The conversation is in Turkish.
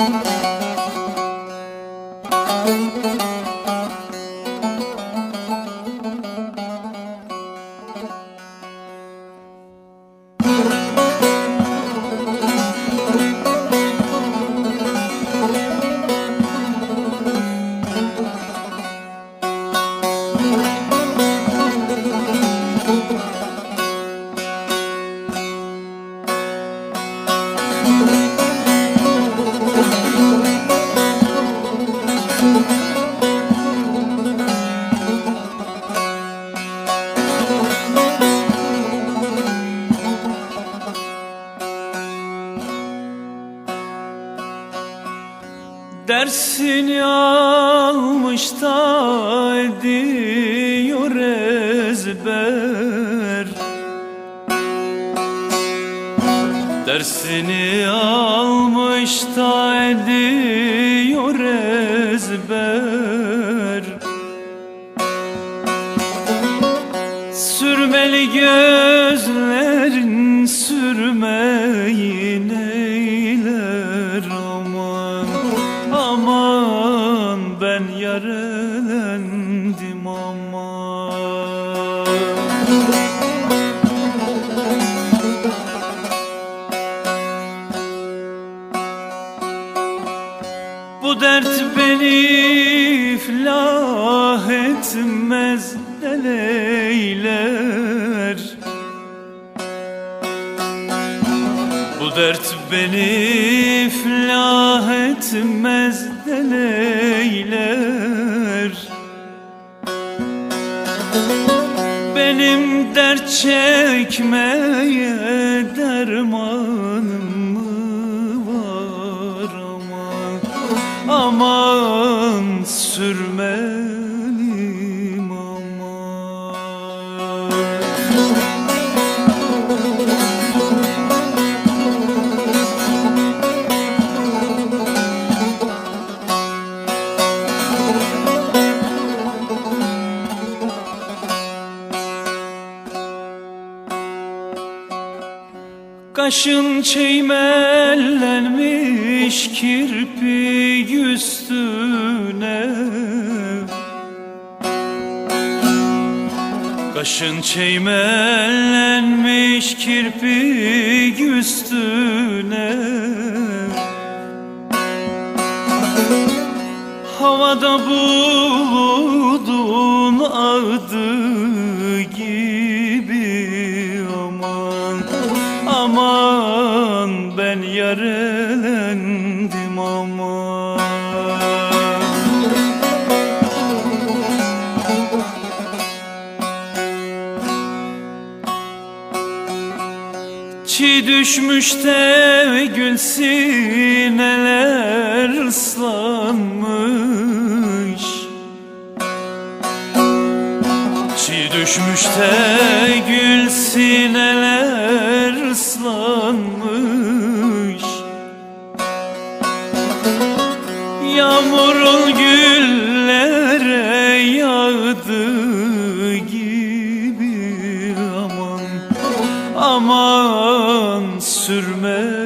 Música Dersini almış da ediyor ezber. Dersini almış da ediyor ezber. Sürmeli gözlerin sürmeyin Bu dert beni iflah etmez deleyler Bu dert beni iflah etmez deleyler Benim dert çekmeye dermanım mı var? Aman Aman sürmelim Kaşın çeymellenmiş kirpik üstüne. Kaşın çeymellenmiş kirpik üstüne. Havada buludun ağdı yarelendim aman Çiğ düşmüş de gül sineler ıslanmış. Çiğ düşmüş de gül sineler ıslanmış gibi aman Aman sürmelim